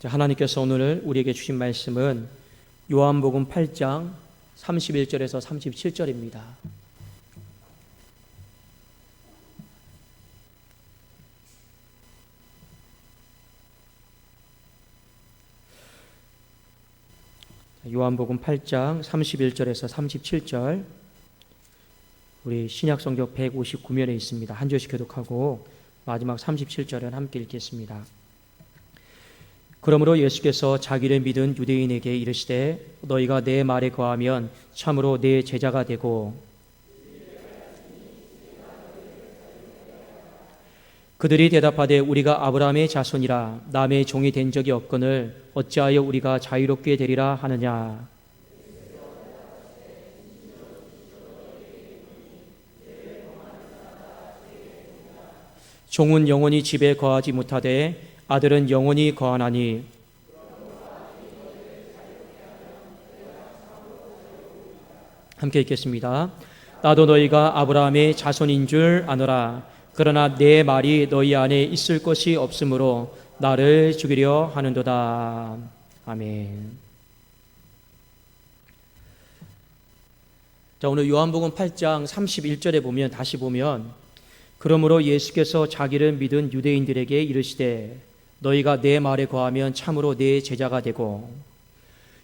자, 하나님께서 오늘 우리에게 주신 말씀은 요한복음 8장 31절에서 37절입니다. 요한복음 8장 31절에서 37절 우리 신약 성경 159면에 있습니다. 한 절씩 교독하고 마지막 37절은 함께 읽겠습니다. 그러므로 예수께서 자기를 믿은 유대인에게 이르시되 너희가 내 말에 거하면 참으로 내 제자가 되고 그들이 대답하되 우리가 아브라함의 자손이라 남의 종이 된 적이 없거늘 어찌하여 우리가 자유롭게 되리라 하느냐 종은 영원히 집에 거하지 못하되 아들은 영원히 거하나니 함께 읽겠습니다. 나도 너희가 아브라함의 자손인 줄 아노라. 그러나 내 말이 너희 안에 있을 것이 없으므로 나를 죽이려 하는도다. 아멘. 자, 오늘 요한복음 8장 31절에 보면 다시 보면 그러므로 예수께서 자기를 믿은 유대인들에게 이르시되 너희가 내 말에 거하면 참으로 내 제자가 되고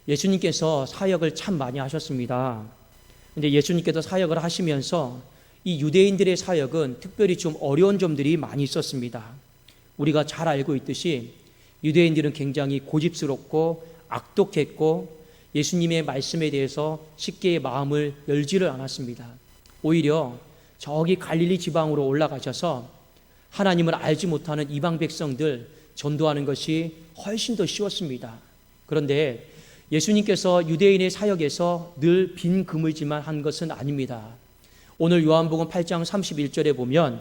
예수님께서 사역을 참 많이 하셨습니다. 근데 예수님께서 사역을 하시면서 이 유대인들의 사역은 특별히 좀 어려운 점들이 많이 있었습니다. 우리가 잘 알고 있듯이 유대인들은 굉장히 고집스럽고 악독했고 예수님의 말씀에 대해서 쉽게 마음을 열지를 않았습니다. 오히려 저기 갈릴리 지방으로 올라가셔서 하나님을 알지 못하는 이방 백성들 전도하는 것이 훨씬 더 쉬웠습니다. 그런데 예수님께서 유대인의 사역에서 늘 빈 그물지만 한 것은 아닙니다. 오늘 요한복음 8장 31절에 보면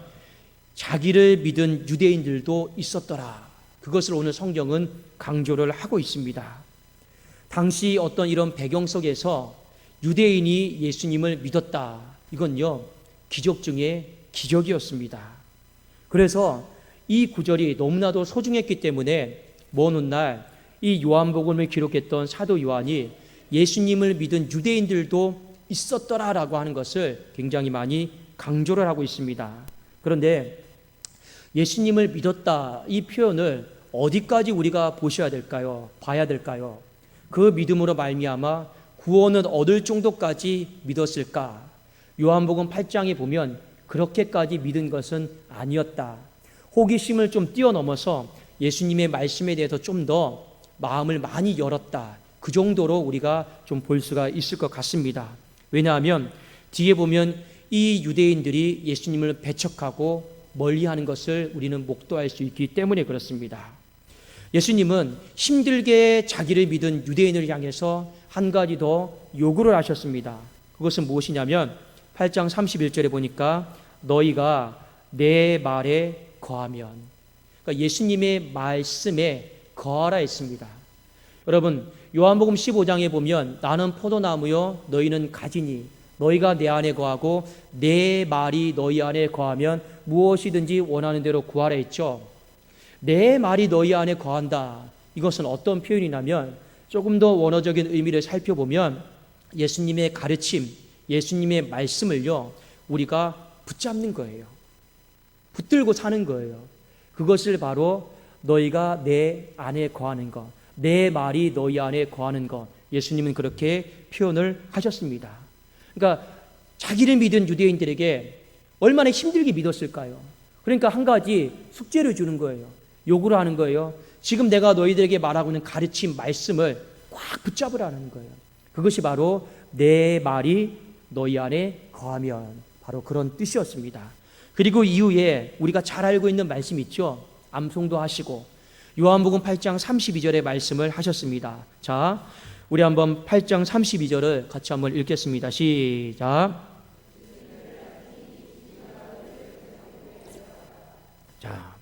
자기를 믿은 유대인들도 있었더라. 그것을 오늘 성경은 강조를 하고 있습니다. 당시 어떤 이런 배경 속에서 유대인이 예수님을 믿었다. 이건요, 기적 중에 기적이었습니다. 그래서 이 구절이 너무나도 소중했기 때문에 먼 훗날 이 요한복음을 기록했던 사도 요한이 예수님을 믿은 유대인들도 있었더라라고 하는 것을 굉장히 많이 강조를 하고 있습니다. 그런데 예수님을 믿었다 이 표현을 어디까지 우리가 보셔야 될까요? 봐야 될까요? 그 믿음으로 말미암아 구원을 얻을 정도까지 믿었을까? 요한복음 8장에 보면 그렇게까지 믿은 것은 아니었다. 호기심을 좀 뛰어넘어서 예수님의 말씀에 대해서 좀 더 마음을 많이 열었다. 그 정도로 우리가 좀 볼 수가 있을 것 같습니다. 왜냐하면 뒤에 보면 이 유대인들이 예수님을 배척하고 멀리 하는 것을 우리는 목도할 수 있기 때문에 그렇습니다. 예수님은 힘들게 자기를 믿은 유대인을 향해서 한 가지 더 요구를 하셨습니다. 그것은 무엇이냐면 8장 31절에 보니까 너희가 내 말에 거하면 그러니까 예수님의 말씀에 거하라 했습니다. 여러분 요한복음 15장에 보면 나는 포도나무요 너희는 가지니 너희가 내 안에 거하고 내 말이 너희 안에 거하면 무엇이든지 원하는 대로 구하라 했죠. 내 말이 너희 안에 거한다. 이것은 어떤 표현이냐면 조금 더 원어적인 의미를 살펴보면 예수님의 가르침, 예수님의 말씀을요, 우리가 붙잡는 거예요. 붙들고 사는 거예요. 그것을 바로 너희가 내 안에 거하는 것, 내 말이 너희 안에 거하는 것. 예수님은 그렇게 표현을 하셨습니다. 그러니까 자기를 믿은 유대인들에게 얼마나 힘들게 믿었을까요? 그러니까 한 가지 숙제를 주는 거예요. 요구를 하는 거예요. 지금 내가 너희들에게 말하고 있는 가르침, 말씀을 꽉 붙잡으라는 거예요. 그것이 바로 내 말이 너희 안에 거하면 바로 그런 뜻이었습니다. 그리고 이후에 우리가 잘 알고 있는 말씀 있죠? 암송도 하시고 요한복음 8장 32절의 말씀을 하셨습니다. 자, 우리 한번 8장 32절을 같이 한번 읽겠습니다. 시작. 자,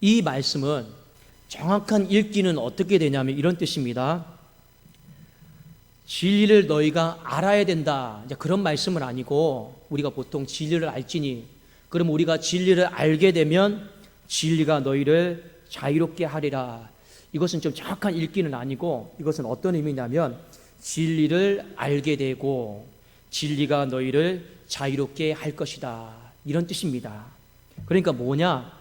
이 말씀은 정확한 읽기는 어떻게 되냐면 이런 뜻입니다. 진리를 너희가 알아야 된다. 그런 말씀은 아니고 우리가 보통 진리를 알지니 그럼 우리가 진리를 알게 되면 진리가 너희를 자유롭게 하리라. 이것은 좀 정확한 읽기는 아니고 이것은 어떤 의미냐면 진리를 알게 되고 진리가 너희를 자유롭게 할 것이다. 이런 뜻입니다. 그러니까 뭐냐?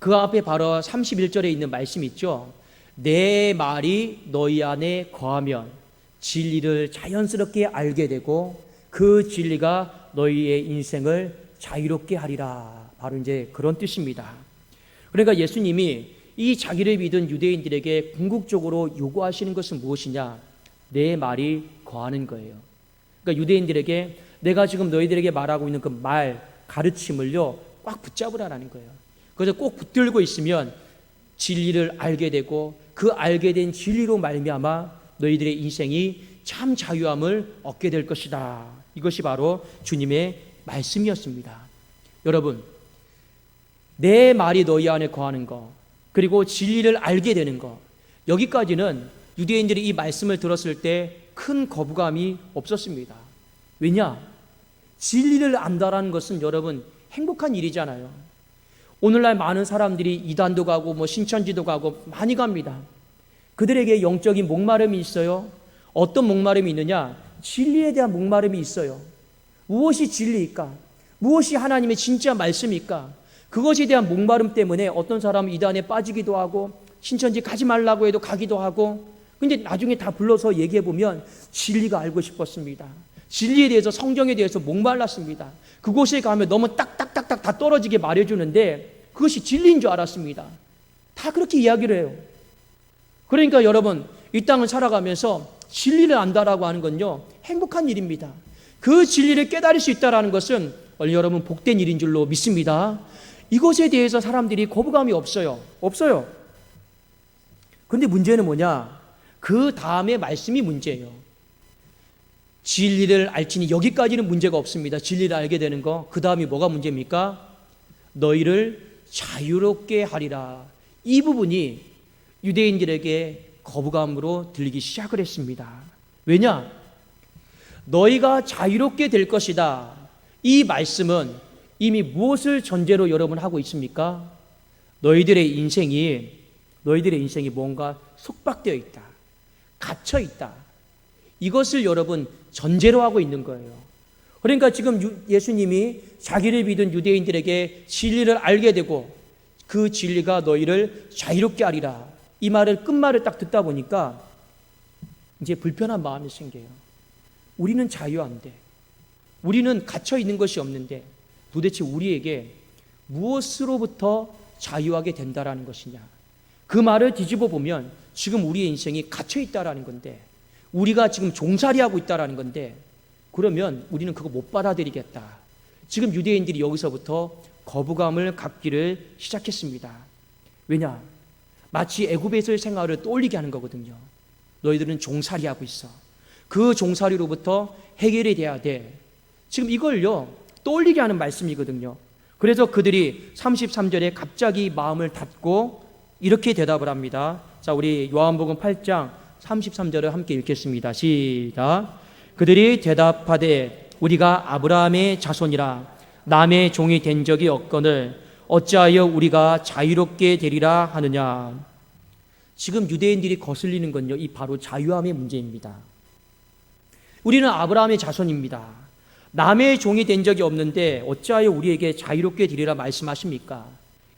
그 앞에 바로 31절에 있는 말씀 있죠. 내 말이 너희 안에 거하면 진리를 자연스럽게 알게 되고 그 진리가 너희의 인생을 자유롭게 하리라. 바로 이제 그런 뜻입니다. 그러니까 예수님이 이 자기를 믿은 유대인들에게 궁극적으로 요구하시는 것은 무엇이냐? 내 말이 거하는 거예요. 그러니까 유대인들에게 내가 지금 너희들에게 말하고 있는 그 말, 가르침을요, 꽉 붙잡으라는 거예요. 그래서 꼭 붙들고 있으면 진리를 알게 되고 그 알게 된 진리로 말미암아 너희들의 인생이 참 자유함을 얻게 될 것이다. 이것이 바로 주님의 말씀이었습니다. 여러분, 내 말이 너희 안에 거하는 거, 그리고 진리를 알게 되는 거, 여기까지는 유대인들이 이 말씀을 들었을 때 큰 거부감이 없었습니다. 왜냐? 진리를 안다라는 것은 여러분 행복한 일이잖아요. 오늘날 많은 사람들이 이단도 가고 뭐 신천지도 가고 많이 갑니다. 그들에게 영적인 목마름이 있어요. 어떤 목마름이 있느냐? 진리에 대한 목마름이 있어요. 무엇이 진리일까? 무엇이 하나님의 진짜 말씀일까? 그것에 대한 목마름 때문에 어떤 사람은 이단에 빠지기도 하고 신천지 가지 말라고 해도 가기도 하고 근데 나중에 다 불러서 얘기해 보면 진리가 알고 싶었습니다. 진리에 대해서 성경에 대해서 목말랐습니다. 그곳에 가면 너무 딱딱딱딱 다 떨어지게 말해주는데 그것이 진리인 줄 알았습니다. 다 그렇게 이야기를 해요. 그러니까 여러분 이 땅을 살아가면서 진리를 안다라고 하는 건요 행복한 일입니다. 그 진리를 깨달을 수 있다라는 것은 여러분 복된 일인 줄로 믿습니다. 이것에 대해서 사람들이 거부감이 없어요. 없어요. 근데 문제는 뭐냐? 그 다음에 말씀이 문제예요. 진리를 알지니 여기까지는 문제가 없습니다. 진리를 알게 되는 거. 그 다음이 뭐가 문제입니까? 너희를 자유롭게 하리라. 이 부분이 유대인들에게 거부감으로 들리기 시작을 했습니다. 왜냐? 너희가 자유롭게 될 것이다. 이 말씀은 이미 무엇을 전제로 여러분 하고 있습니까? 너희들의 인생이 너희들의 인생이 뭔가 속박되어 있다. 갇혀 있다. 이것을 여러분 전제로 하고 있는 거예요. 그러니까 지금 예수님이 자기를 믿은 유대인들에게 진리를 알게 되고 그 진리가 너희를 자유롭게 하리라. 이 말을 끝말을 딱 듣다 보니까 이제 불편한 마음이 생겨요. 우리는 자유한데, 우리는 갇혀 있는 것이 없는데, 도대체 우리에게 무엇으로부터 자유하게 된다라는 것이냐? 그 말을 뒤집어 보면 지금 우리의 인생이 갇혀 있다라는 건데, 우리가 지금 종살이하고 있다라는 건데, 그러면 우리는 그거 못 받아들이겠다. 지금 유대인들이 여기서부터 거부감을 갖기를 시작했습니다. 왜냐? 마치 애굽에서의 생활을 떠올리게 하는 거거든요. 너희들은 종살이하고 있어. 그 종살이로부터 해결이 돼야 돼. 지금 이걸요, 떠올리게 하는 말씀이거든요. 그래서 그들이 33절에 갑자기 마음을 닫고 이렇게 대답을 합니다. 자, 우리 요한복음 8장 33절을 함께 읽겠습니다. 시작. 그들이 대답하되 우리가 아브라함의 자손이라 남의 종이 된 적이 없거늘 어찌하여 우리가 자유롭게 되리라 하느냐. 지금 유대인들이 거슬리는 건요, 이 바로 자유함의 문제입니다. 우리는 아브라함의 자손입니다. 남의 종이 된 적이 없는데 어찌하여 우리에게 자유롭게 되리라 말씀하십니까?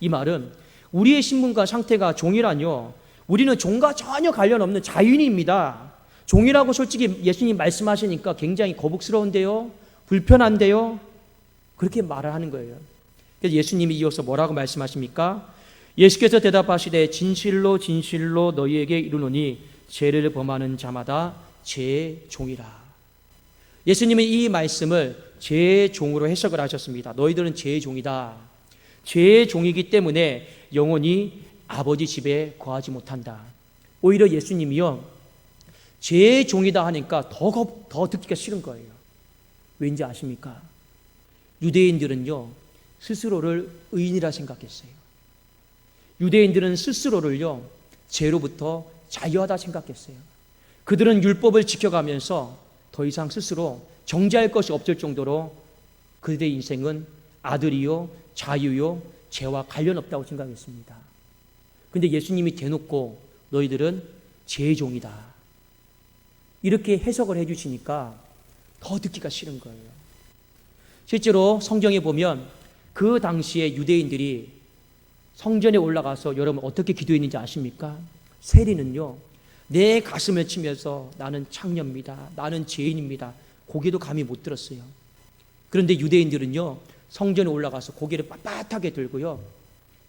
이 말은 우리의 신분과 상태가 종이라뇨. 우리는 종과 전혀 관련 없는 자유인입니다. 종이라고 솔직히 예수님 말씀하시니까 굉장히 거북스러운데요. 불편한데요. 그렇게 말을 하는 거예요. 그래서 예수님이 이어서 뭐라고 말씀하십니까? 예수께서 대답하시되 진실로 진실로 너희에게 이르노니 죄를 범하는 자마다 제 종이라. 예수님은 이 말씀을 제 종으로 해석을 하셨습니다. 너희들은 제 종이다. 제 종이기 때문에 영원히 아버지 집에 거하지 못한다. 오히려 예수님이요. 제 종이다 하니까 더, 더 듣기가 싫은 거예요. 왠지 아십니까? 유대인들은요, 스스로를 의인이라 생각했어요. 유대인들은 스스로를요, 죄로부터 자유하다 생각했어요. 그들은 율법을 지켜가면서 더 이상 스스로 정죄할 것이 없을 정도로 그들의 인생은 아들이요, 자유요, 죄와 관련 없다고 생각했습니다. 근데 예수님이 대놓고 너희들은 죄의 종이다. 이렇게 해석을 해주시니까 더 듣기가 싫은 거예요. 실제로 성경에 보면 그 당시에 유대인들이 성전에 올라가서 여러분 어떻게 기도했는지 아십니까? 세리는요, 내 가슴을 치면서 나는 창녀입니다. 나는 죄인입니다. 고개도 감히 못 들었어요. 그런데 유대인들은요, 성전에 올라가서 고개를 빳빳하게 들고요,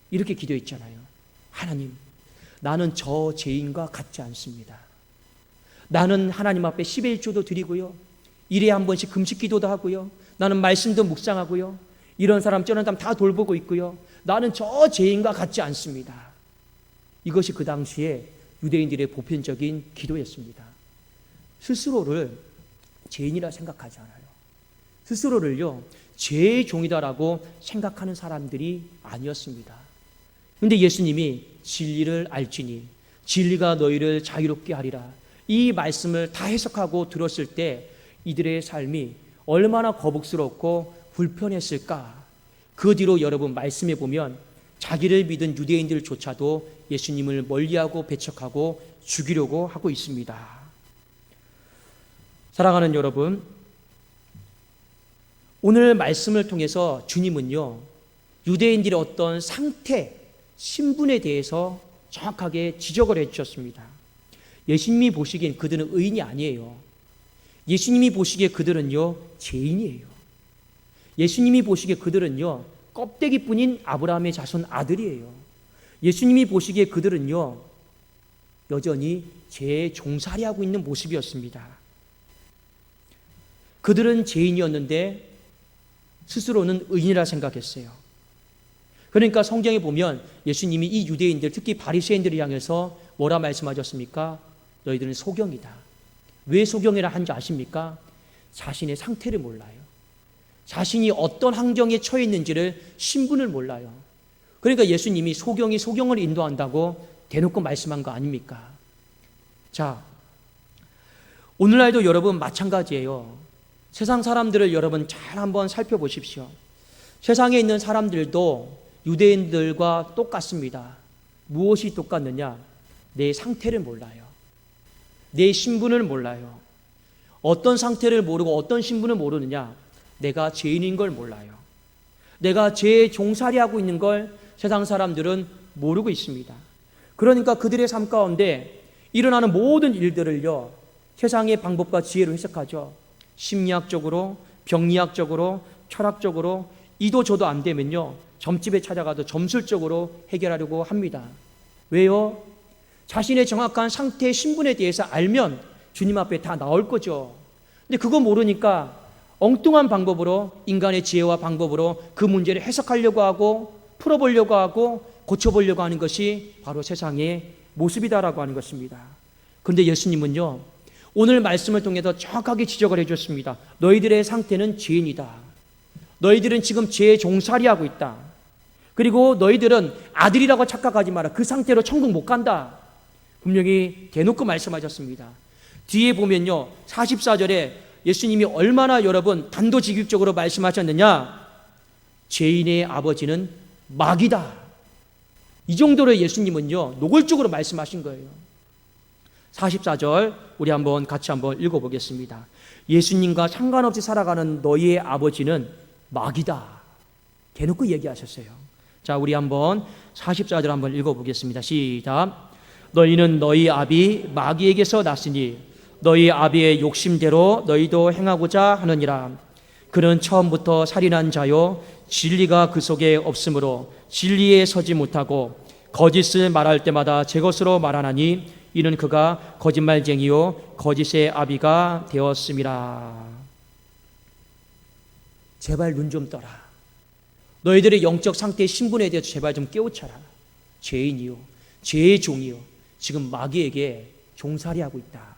이렇게 기도했잖아요. 하나님, 나는 저 죄인과 같지 않습니다. 나는 하나님 앞에 11조도 드리고요. 일에 한 번씩 금식 기도도 하고요. 나는 말씀도 묵상하고요. 이런 사람 저런 사람 다 돌보고 있고요. 나는 저 죄인과 같지 않습니다. 이것이 그 당시에 유대인들의 보편적인 기도였습니다. 스스로를 죄인이라 생각하지 않아요. 스스로를요, 죄의 종이다라고 생각하는 사람들이 아니었습니다. 근데 예수님이 진리를 알지니 진리가 너희를 자유롭게 하리라. 이 말씀을 다 해석하고 들었을 때 이들의 삶이 얼마나 거북스럽고 불편했을까? 그 뒤로 여러분 말씀해 보면 자기를 믿은 유대인들조차도 예수님을 멀리하고 배척하고 죽이려고 하고 있습니다. 사랑하는 여러분, 오늘 말씀을 통해서 주님은요, 유대인들의 어떤 상태, 신분에 대해서 정확하게 지적을 해주셨습니다. 예수님이 보시기엔 그들은 의인이 아니에요. 예수님이 보시기에 그들은요, 죄인이에요. 예수님이 보시기에 그들은요, 껍데기뿐인 아브라함의 자손 아들이에요. 예수님이 보시기에 그들은요, 여전히 죄의 종살이하고 있는 모습이었습니다. 그들은 죄인이었는데 스스로는 의인이라 생각했어요. 그러니까 성경에 보면 예수님이 이 유대인들, 특히 바리새인들을 향해서 뭐라 말씀하셨습니까? 너희들은 소경이다. 왜 소경이라 한지 아십니까? 자신의 상태를 몰라요. 자신이 어떤 환경에 처해 있는지를 신분을 몰라요. 그러니까 예수님이 소경이 소경을 인도한다고 대놓고 말씀한 거 아닙니까? 자, 오늘날도 여러분 마찬가지예요. 세상 사람들을 여러분 잘 한번 살펴보십시오. 세상에 있는 사람들도 유대인들과 똑같습니다. 무엇이 똑같느냐? 내 상태를 몰라요. 내 신분을 몰라요. 어떤 상태를 모르고 어떤 신분을 모르느냐? 내가 죄인인 걸 몰라요. 내가 죄의 종살이하고 있는 걸 세상 사람들은 모르고 있습니다. 그러니까 그들의 삶 가운데 일어나는 모든 일들을요, 세상의 방법과 지혜로 해석하죠. 심리학적으로, 병리학적으로, 철학적으로, 이도 저도 안 되면요, 점집에 찾아가도 점술적으로 해결하려고 합니다. 왜요? 자신의 정확한 상태, 신분에 대해서 알면 주님 앞에 다 나올 거죠. 근데 그거 모르니까 엉뚱한 방법으로 인간의 지혜와 방법으로 그 문제를 해석하려고 하고 풀어보려고 하고 고쳐보려고 하는 것이 바로 세상의 모습이다라고 하는 것입니다. 그런데 예수님은요, 오늘 말씀을 통해서 정확하게 지적을 해줬습니다. 너희들의 상태는 죄인이다. 너희들은 지금 죄의 종살이 하고 있다. 그리고 너희들은 아들이라고 착각하지 마라. 그 상태로 천국 못 간다. 분명히 대놓고 말씀하셨습니다. 뒤에 보면요, 44절에 예수님이 얼마나 여러분 단도직입적으로 말씀하셨느냐? 죄인의 아버지는 마귀다. 이 정도로 예수님은요, 노골적으로 말씀하신 거예요. 44절, 우리 한번 같이 한번 읽어보겠습니다. 예수님과 상관없이 살아가는 너희의 아버지는 마귀다. 대놓고 얘기하셨어요. 자, 우리 한번 44절 한번 읽어보겠습니다. 시작. 너희는 너희 아비 마귀에게서 났으니 너희 아비의 욕심대로 너희도 행하고자 하느니라. 그는 처음부터 살인한 자요 진리가 그 속에 없으므로 진리에 서지 못하고 거짓을 말할 때마다 제 것으로 말하나니 이는 그가 거짓말쟁이요 거짓의 아비가 되었음이라. 제발 눈 좀 떠라. 너희들의 영적 상태의 신분에 대해서 제발 좀 깨우쳐라. 죄인이요 죄의 종이요 지금 마귀에게 종살이하고 있다.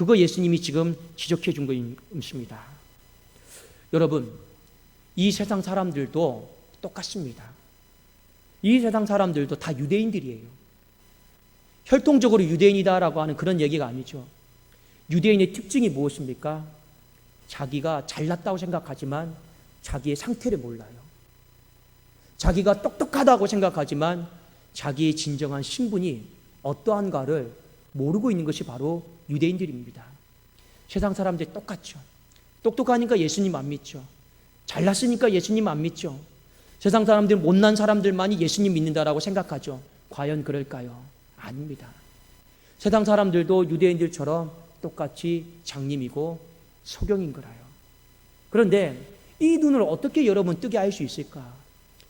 그거 예수님이 지금 지적해 준 것입니다. 여러분, 이 세상 사람들도 똑같습니다. 이 세상 사람들도 다 유대인들이에요. 혈통적으로 유대인이다라고 하는 그런 얘기가 아니죠. 유대인의 특징이 무엇입니까? 자기가 잘났다고 생각하지만 자기의 상태를 몰라요. 자기가 똑똑하다고 생각하지만 자기의 진정한 신분이 어떠한가를 모르고 있는 것이 바로 유대인들입니다. 세상 사람들이 똑같죠. 똑똑하니까 예수님 안 믿죠. 잘났으니까 예수님 안 믿죠. 세상 사람들 못난 사람들만이 예수님 믿는다라고 생각하죠. 과연 그럴까요? 아닙니다. 세상 사람들도 유대인들처럼 똑같이 장님이고 소경인 거라요. 그런데 이 눈을 어떻게 여러분 뜨게 할 수 있을까?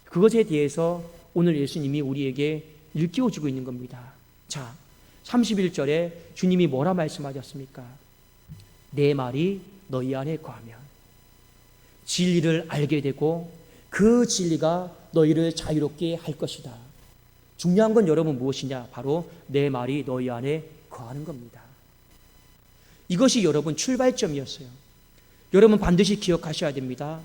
그것에 대해서 오늘 예수님이 우리에게 일깨워 주고 있는 겁니다. 자, 31절에 주님이 뭐라 말씀하셨습니까? 내 말이 너희 안에 거하면 진리를 알게 되고 그 진리가 너희를 자유롭게 할 것이다. 중요한 건 여러분 무엇이냐? 바로 내 말이 너희 안에 거하는 겁니다. 이것이 여러분 출발점이었어요. 여러분 반드시 기억하셔야 됩니다.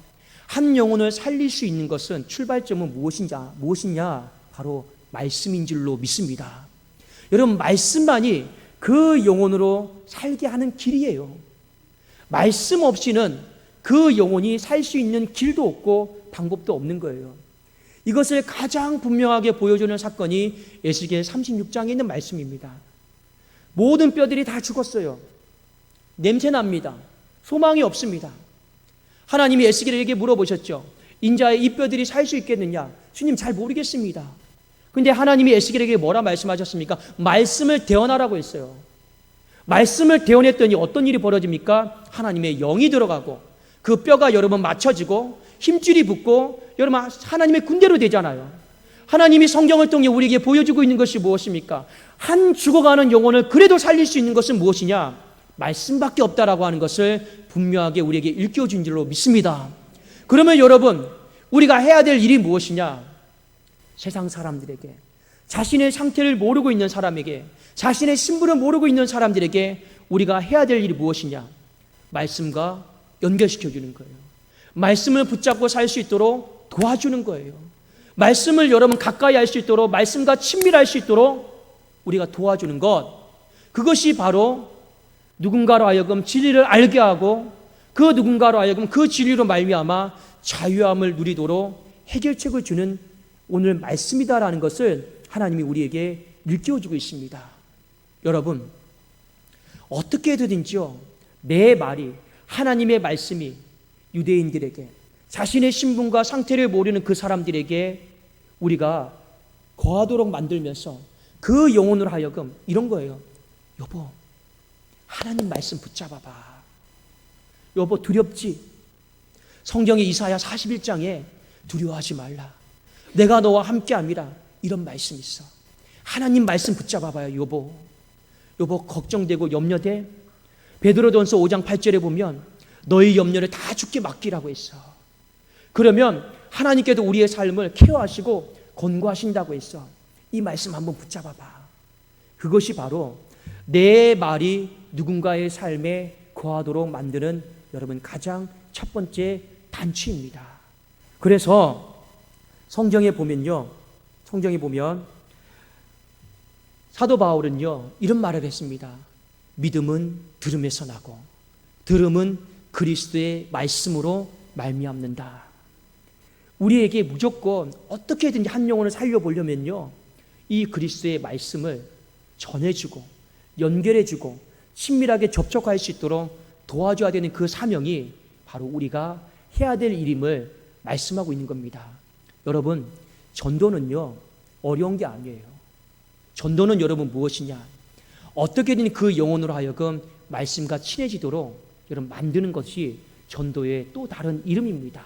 한 영혼을 살릴 수 있는 것은 출발점은 무엇이냐? 무엇이냐? 바로 말씀인 줄로 믿습니다. 여러분 말씀만이 그 영혼으로 살게 하는 길이에요. 말씀 없이는 그 영혼이 살 수 있는 길도 없고 방법도 없는 거예요. 이것을 가장 분명하게 보여주는 사건이 에스겔 36장에 있는 말씀입니다. 모든 뼈들이 다 죽었어요. 냄새 납니다. 소망이 없습니다. 하나님이 에스겔에게 물어보셨죠. 인자의 이 뼈들이 살 수 있겠느냐? 주님 잘 모르겠습니다. 근데 하나님이 에스겔에게 뭐라 말씀하셨습니까? 말씀을 대언하라고 했어요. 말씀을 대언했더니 어떤 일이 벌어집니까? 하나님의 영이 들어가고 그 뼈가 여러분 맞춰지고 힘줄이 붙고 여러분 하나님의 군대로 되잖아요. 하나님이 성경을 통해 우리에게 보여주고 있는 것이 무엇입니까? 한 죽어가는 영혼을 그래도 살릴 수 있는 것은 무엇이냐? 말씀밖에 없다라고 하는 것을 분명하게 우리에게 일깨워준 줄로 믿습니다. 그러면 여러분, 우리가 해야 될 일이 무엇이냐? 세상 사람들에게, 자신의 상태를 모르고 있는 사람에게, 자신의 신분을 모르고 있는 사람들에게 우리가 해야 될 일이 무엇이냐? 말씀과 연결시켜 주는 거예요. 말씀을 붙잡고 살 수 있도록 도와주는 거예요. 말씀을 여러분 가까이 할 수 있도록 말씀과 친밀할 수 있도록 우리가 도와주는 것 그것이 바로 누군가로 하여금 진리를 알게 하고 그 누군가로 하여금 그 진리로 말미암아 자유함을 누리도록 해결책을 주는 오늘 말씀이다라는 것을 하나님이 우리에게 일깨워 주고 있습니다. 여러분 어떻게 해든지요 내 말이 하나님의 말씀이 유대인들에게 자신의 신분과 상태를 모르는 그 사람들에게 우리가 거하도록 만들면서 그 영혼으로 하여금 이런 거예요. 여보, 하나님 말씀 붙잡아봐. 여보, 두렵지? 성경의 이사야 41장에 두려워하지 말라. 내가 너와 함께 합니다. 이런 말씀 있어. 하나님 말씀 붙잡아봐요, 여보. 여보, 걱정되고 염려돼? 베드로전서 5장 8절에 보면 너희 염려를 다 죽게 맡기라고 했어. 그러면 하나님께도 우리의 삶을 케어하시고 권고하신다고 했어. 이 말씀 한번 붙잡아봐. 그것이 바로 내 말이 누군가의 삶에 거하도록 만드는 여러분 가장 첫 번째 단추입니다. 그래서 성경에 보면요. 성경에 보면 사도 바울은요. 이런 말을 했습니다. 믿음은 들음에서 나고 들음은 그리스도의 말씀으로 말미암는다. 우리에게 무조건 어떻게든지 한 영혼을 살려보려면요. 이 그리스도의 말씀을 전해주고 연결해주고 친밀하게 접촉할 수 있도록 도와줘야 되는 그 사명이 바로 우리가 해야 될 일임을 말씀하고 있는 겁니다. 여러분, 전도는요, 어려운 게 아니에요. 전도는 여러분 무엇이냐? 어떻게든 그 영혼으로 하여금 말씀과 친해지도록 여러분 만드는 것이 전도의 또 다른 이름입니다.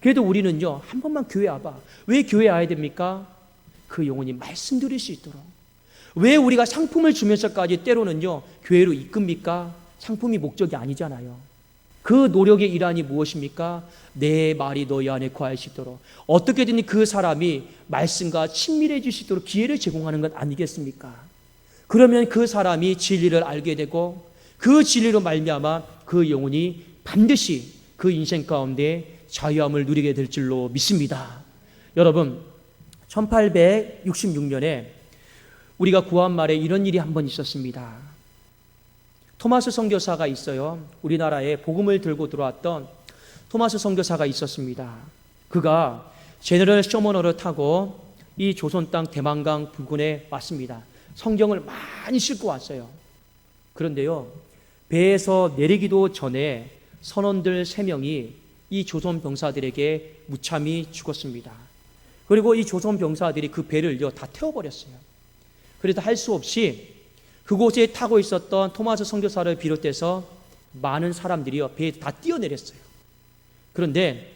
그래도 우리는요, 한 번만 교회 와봐. 왜 교회 와야 됩니까? 그 영혼이 말씀 들을 수 있도록. 왜 우리가 상품을 주면서까지 때로는요, 교회로 이끕니까? 상품이 목적이 아니잖아요. 그 노력의 일환이 무엇입니까? 내 말이 너희 안에 거할 수 있도록. 어떻게든 그 사람이 말씀과 친밀해질 수 있도록 기회를 제공하는 것 아니겠습니까? 그러면 그 사람이 진리를 알게 되고 그 진리로 말미암아 그 영혼이 반드시 그 인생 가운데 자유함을 누리게 될 줄로 믿습니다. 여러분, 1866년에 우리가 구한 말에 이런 일이 한 번 있었습니다. 토마스 선교사가 있어요. 우리나라에 복음을 들고 들어왔던 토마스 선교사가 있었습니다. 그가 제너럴 쇼머너를 타고 이 조선 땅 대만강 부근에 왔습니다. 성경을 많이 싣고 왔어요. 그런데요, 배에서 내리기도 전에 선원들 세 명이 이 조선 병사들에게 무참히 죽었습니다. 그리고 이 조선 병사들이 그 배를요 다 태워버렸어요. 그래도 할 수 없이 그곳에 타고 있었던 토마스 선교사를 비롯해서 많은 사람들이요 배에 다 뛰어내렸어요. 그런데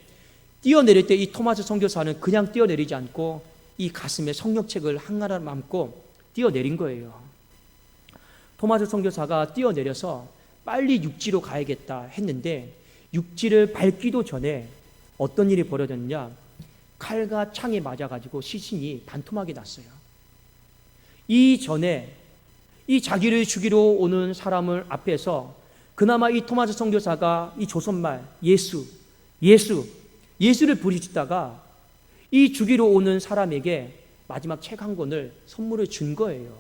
뛰어내릴 때 이 토마스 선교사는 그냥 뛰어내리지 않고 이 가슴에 성령책을 한가라 감고 뛰어내린 거예요. 토마스 선교사가 뛰어내려서 빨리 육지로 가야겠다 했는데 육지를 밟기도 전에 어떤 일이 벌어졌냐? 칼과 창에 맞아가지고 시신이 반토막이 났어요. 이 전에 이 자기를 죽이러 오는 사람을 앞에서 그나마 이 토마스 선교사가 이 조선말 예수, 예수, 예수를 부르짖다가 이 죽이러 오는 사람에게 마지막 책 한 권을 선물을 준 거예요.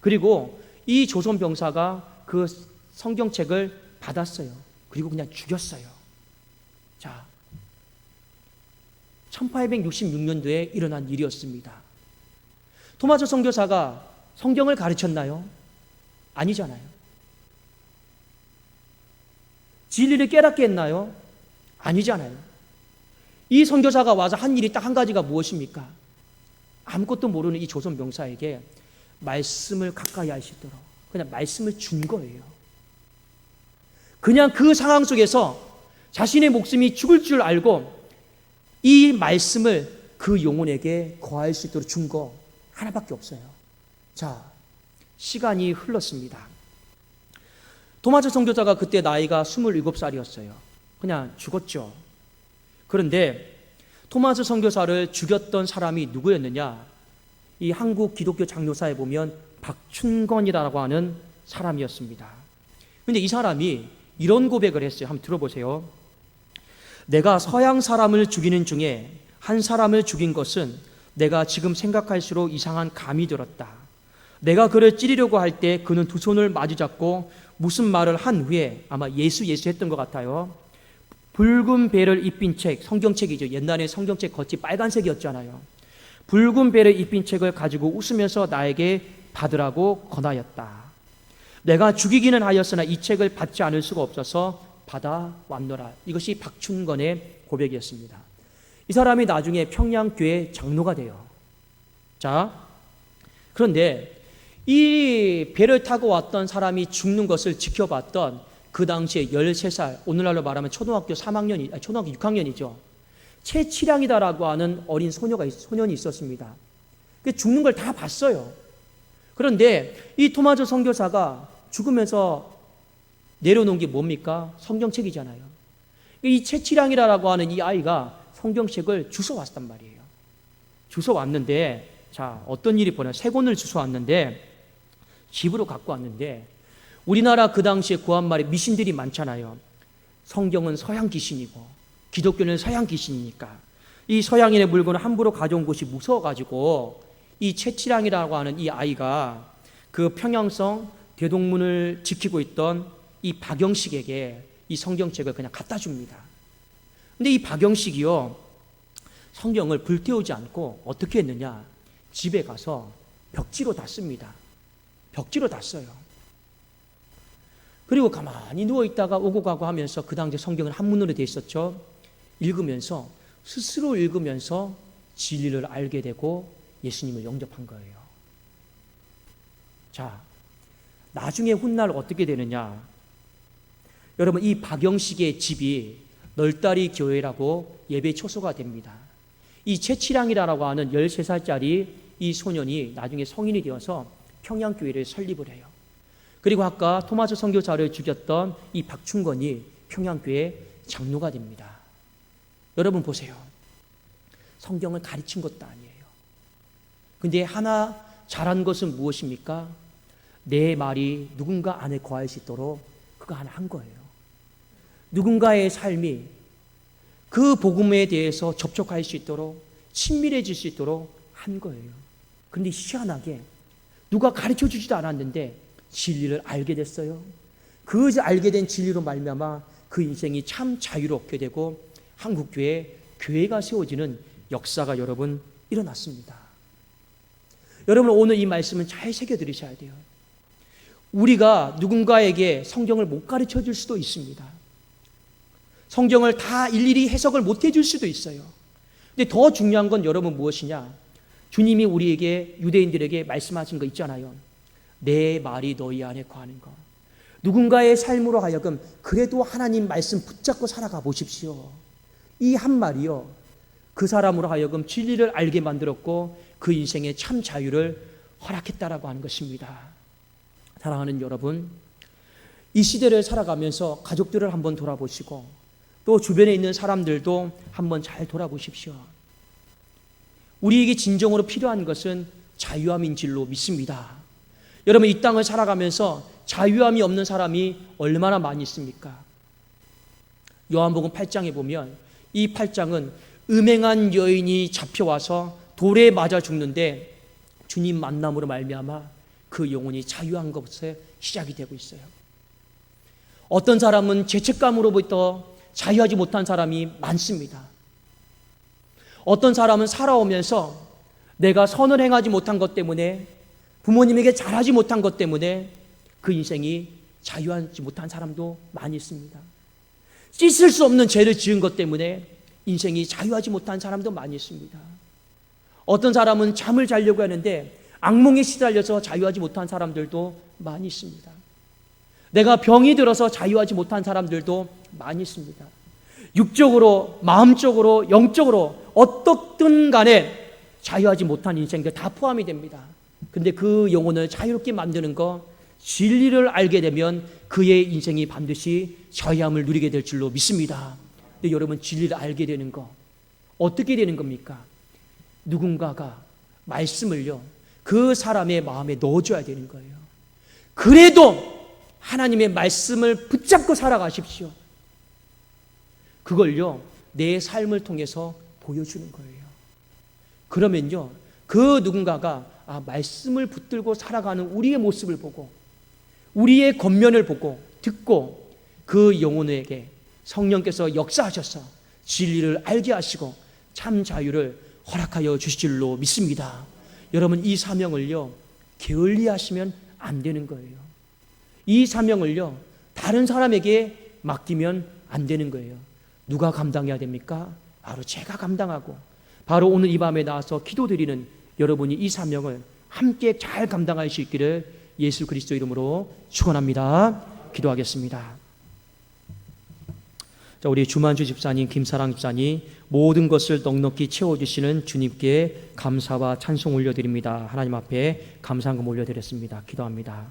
그리고 이 조선 병사가 그 성경책을 받았어요. 그리고 그냥 죽였어요. 자, 1866년도에 일어난 일이었습니다. 토마스 선교사가 성경을 가르쳤나요? 아니잖아요. 진리를 깨닫게 했나요? 아니잖아요. 이 선교사가 와서 한 일이 딱 한 가지가 무엇입니까? 아무것도 모르는 이 조선 병사에게 말씀을 가까이 할 수 있도록 그냥 말씀을 준 거예요. 그냥 그 상황 속에서 자신의 목숨이 죽을 줄 알고 이 말씀을 그 영혼에게 거할 수 있도록 준 거 하나밖에 없어요. 자, 시간이 흘렀습니다. 도마스 선교사가 그때 나이가 27살이었어요. 그냥 죽었죠. 그런데 토마스 선교사를 죽였던 사람이 누구였느냐? 이 한국 기독교 장로사에 보면 박춘건이라고 하는 사람이었습니다. 근데 이 사람이 이런 고백을 했어요. 한번 들어보세요. 내가 서양 사람을 죽이는 중에 한 사람을 죽인 것은 내가 지금 생각할수록 이상한 감이 들었다. 내가 그를 찌르려고 할 때 그는 두 손을 마주 잡고 무슨 말을 한 후에 아마 예수 예수 했던 것 같아요. 붉은 배를 입힌 책, 성경책이죠. 옛날에 성경책 겉이 빨간색이었잖아요. 붉은 배를 입힌 책을 가지고 웃으면서 나에게 받으라고 권하였다. 내가 죽이기는 하였으나 이 책을 받지 않을 수가 없어서 받아 왔노라. 이것이 박춘건의 고백이었습니다. 이 사람이 나중에 평양교회 장로가 돼요. 자, 그런데 이 배를 타고 왔던 사람이 죽는 것을 지켜봤던 그 당시에 13살, 오늘날로 말하면 초등학교 3학년이, 아니, 초등학교 6학년이죠. 최치량이다라고 하는 어린 소녀가, 소년이 있었습니다. 그 죽는 걸 다 봤어요. 그런데 이 토마저 선교사가 죽으면서 내려놓은 게 뭡니까? 성경책이잖아요. 이 최치량이라고 하는 이 아이가 성경책을 주워 왔단 말이에요. 주워 왔는데, 자, 어떤 일이 벌어? 세 권을 주워 왔는데, 집으로 갖고 왔는데, 우리나라 그 당시에 구한 말에 미신들이 많잖아요. 성경은 서양 귀신이고, 기독교는 서양 귀신이니까, 이 서양인의 물건을 함부로 가져온 것이 무서워가지고, 이 최치량이라고 하는 이 아이가 그 평양성 대동문을 지키고 있던 이 박영식에게 이 성경책을 그냥 갖다 줍니다. 근데 이 박영식이요, 성경을 불태우지 않고 어떻게 했느냐? 집에 가서 벽지로 닫습니다. 벽지로 닫어요. 그리고 가만히 누워 있다가 오고 가고 하면서 그 당시 성경은 한문으로 되어 있었죠. 읽으면서 스스로 읽으면서 진리를 알게 되고 예수님을 영접한 거예요. 자, 나중에 훗날 어떻게 되느냐? 여러분 이 박영식의 집이 널다리 교회라고 예배 초소가 됩니다. 이 최치량이라고 하는 13살짜리 이 소년이 나중에 성인이 되어서 평양교회를 설립을 해요. 그리고 아까 토마스 선교사를 죽였던 이 박충건이 평양교회 장로가 됩니다. 여러분 보세요. 성경을 가르친 것도 아니에요. 근데 하나 잘한 것은 무엇입니까? 내 말이 누군가 안에 거할 수 있도록 그거 하나 한 거예요. 누군가의 삶이 그 복음에 대해서 접촉할 수 있도록 친밀해질 수 있도록 한 거예요. 그런데 희한하게 누가 가르쳐 주지도 않았는데 진리를 알게 됐어요. 그 알게 된 진리로 말미암아 그 인생이 참 자유롭게 되고 한국 교회 교회가 세워지는 역사가 여러분 일어났습니다. 여러분 오늘 이 말씀은 잘 새겨 들으셔야 돼요. 우리가 누군가에게 성경을 못 가르쳐 줄 수도 있습니다. 성경을 다 일일이 해석을 못 해 줄 수도 있어요. 근데 더 중요한 건 여러분 무엇이냐? 주님이 우리에게 유대인들에게 말씀하신 거 있잖아요. 내 말이 너희 안에 거하는 거. 누군가의 삶으로 하여금 그래도 하나님 말씀 붙잡고 살아가 보십시오. 이 한 말이요. 그 사람으로 하여금 진리를 알게 만들었고 그 인생의 참 자유를 허락했다라고 하는 것입니다. 사랑하는 여러분, 이 시대를 살아가면서 가족들을 한번 돌아보시고 또 주변에 있는 사람들도 한번 잘 돌아보십시오. 우리에게 진정으로 필요한 것은 자유함인 줄로 믿습니다. 여러분 이 땅을 살아가면서 자유함이 없는 사람이 얼마나 많이 있습니까? 요한복음 8장에 보면 이 8장은 음행한 여인이 잡혀와서 돌에 맞아 죽는데 주님 만남으로 말미암아 그 영혼이 자유한 것에 시작이 되고 있어요. 어떤 사람은 죄책감으로부터 자유하지 못한 사람이 많습니다. 어떤 사람은 살아오면서 내가 선을 행하지 못한 것 때문에 부모님에게 잘하지 못한 것 때문에 그 인생이 자유하지 못한 사람도 많이 있습니다. 씻을 수 없는 죄를 지은 것 때문에 인생이 자유하지 못한 사람도 많이 있습니다. 어떤 사람은 잠을 자려고 하는데 악몽에 시달려서 자유하지 못한 사람들도 많이 있습니다. 내가 병이 들어서 자유하지 못한 사람들도 많이 있습니다. 육적으로, 마음적으로, 영적으로 어떻든 간에 자유하지 못한 인생들 다 포함이 됩니다. 근데 그 영혼을 자유롭게 만드는 거 진리를 알게 되면 그의 인생이 반드시 자유함을 누리게 될 줄로 믿습니다. 근데 여러분 진리를 알게 되는 거 어떻게 되는 겁니까? 누군가가 말씀을요 그 사람의 마음에 넣어줘야 되는 거예요. 그래도 하나님의 말씀을 붙잡고 살아가십시오. 그걸요 내 삶을 통해서 보여주는 거예요. 그러면요 그 누군가가 아, 말씀을 붙들고 살아가는 우리의 모습을 보고 우리의 겉면을 보고 듣고 그 영혼에게 성령께서 역사하셔서 진리를 알게 하시고 참 자유를 허락하여 주실 줄로 믿습니다. 여러분 이 사명을요 게을리 하시면 안 되는 거예요. 이 사명을요 다른 사람에게 맡기면 안 되는 거예요. 누가 감당해야 됩니까? 바로 제가 감당하고 바로 오늘 이 밤에 나와서 기도드리는 여러분이 이 사명을 함께 잘 감당할 수 있기를 예수 그리스도 이름으로 축원합니다. 기도하겠습니다. 자, 우리 주만주 집사님, 김사랑 집사님 모든 것을 넉넉히 채워주시는 주님께 감사와 찬송 올려드립니다. 하나님 앞에 감사한금 올려드렸습니다. 기도합니다.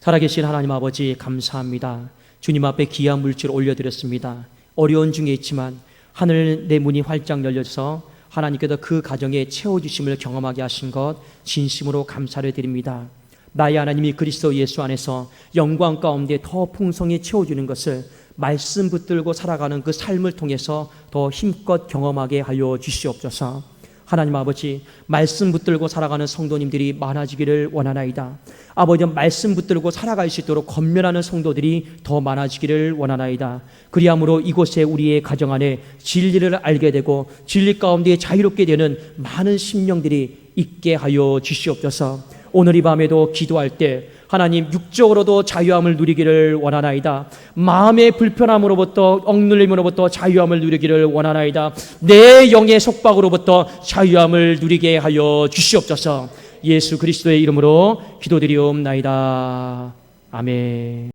살아계신 하나님 아버지 감사합니다. 주님 앞에 귀한 물질 올려드렸습니다. 어려운 중에 있지만 하늘 내 문이 활짝 열려서 하나님께서 그 가정에 채워주심을 경험하게 하신 것 진심으로 감사를 드립니다. 나의 하나님이 그리스도 예수 안에서 영광 가운데 더 풍성히 채워주는 것을 말씀 붙들고 살아가는 그 삶을 통해서 더 힘껏 경험하게 하여 주시옵소서. 하나님 아버지, 말씀 붙들고 살아가는 성도님들이 많아지기를 원하나이다. 아버지, 말씀 붙들고 살아갈 수 있도록 건면하는 성도들이 더 많아지기를 원하나이다. 그리함으로 이곳에 우리의 가정 안에 진리를 알게 되고 진리 가운데 자유롭게 되는 많은 심령들이 있게 하여 주시옵소서. 오늘 이 밤에도 기도할 때 하나님 육적으로도 자유함을 누리기를 원하나이다. 마음의 불편함으로부터 억눌림으로부터 자유함을 누리기를 원하나이다. 내 영의 속박으로부터 자유함을 누리게 하여 주시옵소서. 예수 그리스도의 이름으로 기도드리옵나이다. 아멘.